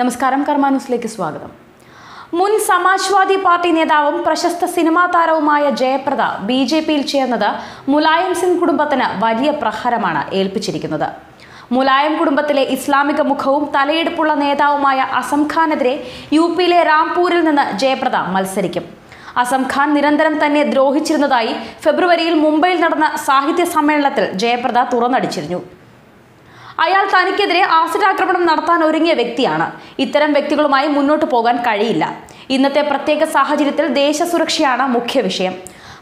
നമസ്കാരം കർമ്മ സ്വാഗതം. മുൻ സമാജ്വാദി പാർട്ടി നേതാവും പ്രശസ്ത സിനിമാ താരവുമായ ജയപ്രദ ബി ജെ പിയിൽ ചേർന്നത് മുലായം സിംഗ് കുടുംബത്തിന് വലിയ പ്രഹരമാണ് ഏൽപ്പിച്ചിരിക്കുന്നത്. മുലായം കുടുംബത്തിലെ ഇസ്ലാമിക മുഖവും തലയെടുപ്പുള്ള നേതാവുമായ അസം ഖാനെതിരെ യു പിയിലെ റാംപൂരിൽ നിന്ന് ജയപ്രദ മത്സരിക്കും. അസംഖാൻ നിരന്തരം തന്നെ ദ്രോഹിച്ചിരുന്നതായി ഫെബ്രുവരിയിൽ മുംബൈയിൽ നടന്ന സാഹിത്യ സമ്മേളനത്തിൽ ജയപ്രദ തുറന്നടിച്ചിരുന്നു. അയാൾ തനിക്കെതിരെ ആസിഡ് ആക്രമണം നടത്താൻ ഒരുങ്ങിയ വ്യക്തിയാണ്. ഇത്തരം വ്യക്തികളുമായി മുന്നോട്ട് പോകാൻ കഴിയില്ല. ഇന്നത്തെ പ്രത്യേക സാഹചര്യത്തിൽ ദേശസുരക്ഷയാണ് മുഖ്യ വിഷയം.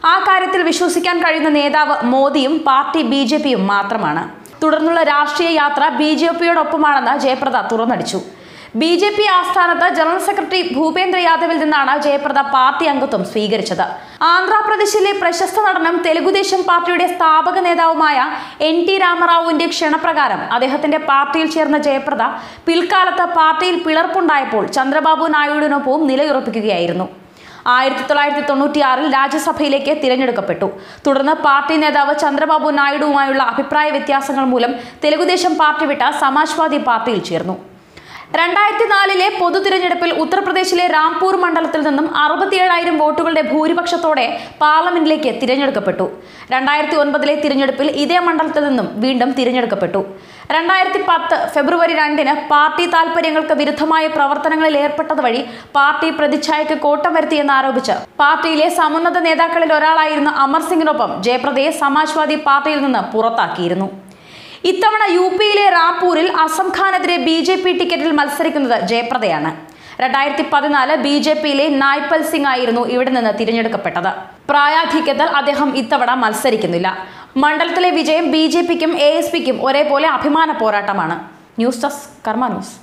ആ കാര്യത്തിൽ വിശ്വസിക്കാൻ കഴിയുന്ന നേതാവ് മോദിയും പാർട്ടി ബി ജെ പിയും മാത്രമാണ്. തുടർന്നുള്ള രാഷ്ട്രീയ യാത്ര ബി ജെ പിയോടൊപ്പമാണെന്ന് ജയപ്രദ തുറന്നടിച്ചു. ബി ജെ പി ആസ്ഥാനത്ത് ജനറൽ സെക്രട്ടറി ഭൂപേന്ദ്ര യാദവിൽ നിന്നാണ് ജയപ്രദ പാർട്ടി അംഗത്വം സ്വീകരിച്ചത്. ആന്ധ്രാപ്രദേശിലെ പ്രശസ്ത നടനും തെലുഗുദേശം പാർട്ടിയുടെ സ്ഥാപക നേതാവുമായ എൻ ടി രാമറാവുവിന്റെ ക്ഷണപ്രകാരം അദ്ദേഹത്തിന്റെ പാർട്ടിയിൽ ചേർന്ന ജയപ്രദ പിൽക്കാലത്ത് പാർട്ടിയിൽ പിളർപ്പുണ്ടായപ്പോൾ ചന്ദ്രബാബു നായിഡുവിനൊപ്പവും നിലയുറപ്പിക്കുകയായിരുന്നു. ആയിരത്തി തൊള്ളായിരത്തി തൊണ്ണൂറ്റിയാറിൽ രാജ്യസഭയിലേക്ക് തിരഞ്ഞെടുക്കപ്പെട്ടു. തുടർന്ന് പാർട്ടി നേതാവ് ചന്ദ്രബാബു നായിഡുവുമായുള്ള അഭിപ്രായ വ്യത്യാസങ്ങൾ മൂലം തെലുഗുദേശം പാർട്ടി വിട്ട സമാജ്വാദി പാർട്ടിയിൽ ചേർന്നു. രണ്ടായിരത്തി നാലിലെ പൊതു തിരഞ്ഞെടുപ്പിൽ ഉത്തർപ്രദേശിലെ രാംപൂർ മണ്ഡലത്തിൽ നിന്നും അറുപത്തിയേഴായിരം വോട്ടുകളുടെ ഭൂരിപക്ഷത്തോടെ പാർലമെന്റിലേക്ക് തിരഞ്ഞെടുക്കപ്പെട്ടു. രണ്ടായിരത്തി ഒൻപതിലെ തിരഞ്ഞെടുപ്പിൽ ഇതേ മണ്ഡലത്തിൽ നിന്നും വീണ്ടും തിരഞ്ഞെടുക്കപ്പെട്ടു. രണ്ടായിരത്തി പത്ത് ഫെബ്രുവരി രണ്ടിന് പാർട്ടി താൽപര്യങ്ങൾക്ക് വിരുദ്ധമായ പ്രവർത്തനങ്ങളിൽ ഏർപ്പെട്ടത് വഴി പാർട്ടി പ്രതിച്ഛായക്ക് കോട്ടം വരുത്തിയെന്ന് ആരോപിച്ച് പാർട്ടിയിലെ സമുന്നത നേതാക്കളിൽ ഒരാളായിരുന്ന അമർ സിംഗിനൊപ്പം ജയപ്രദയെ സമാജ്വാദി പാർട്ടിയിൽ നിന്ന് പുറത്താക്കിയിരുന്നു. ഇത്തവണ യു പിയിലെ റാപ്പൂരിൽ അസം ഖാനെതിരെ ബി ജെ പി ടിക്കറ്റിൽ മത്സരിക്കുന്നത് ജയപ്രദയാണ്. രണ്ടായിരത്തി പതിനാല് ബി ജെ പിയിലെ നായ്പൽ സിംഗ് ആയിരുന്നു ഇവിടെ നിന്ന് തിരഞ്ഞെടുക്കപ്പെട്ടത്. പ്രായാധിക്യത്താൽ അദ്ദേഹം ഇത്തവണ മത്സരിക്കുന്നില്ല. മണ്ഡലത്തിലെ വിജയം ബി ജെ പിക്കും എ എസ് പിക്കും ഒരേപോലെ അഭിമാന പോരാട്ടമാണ്. News desk Karma News.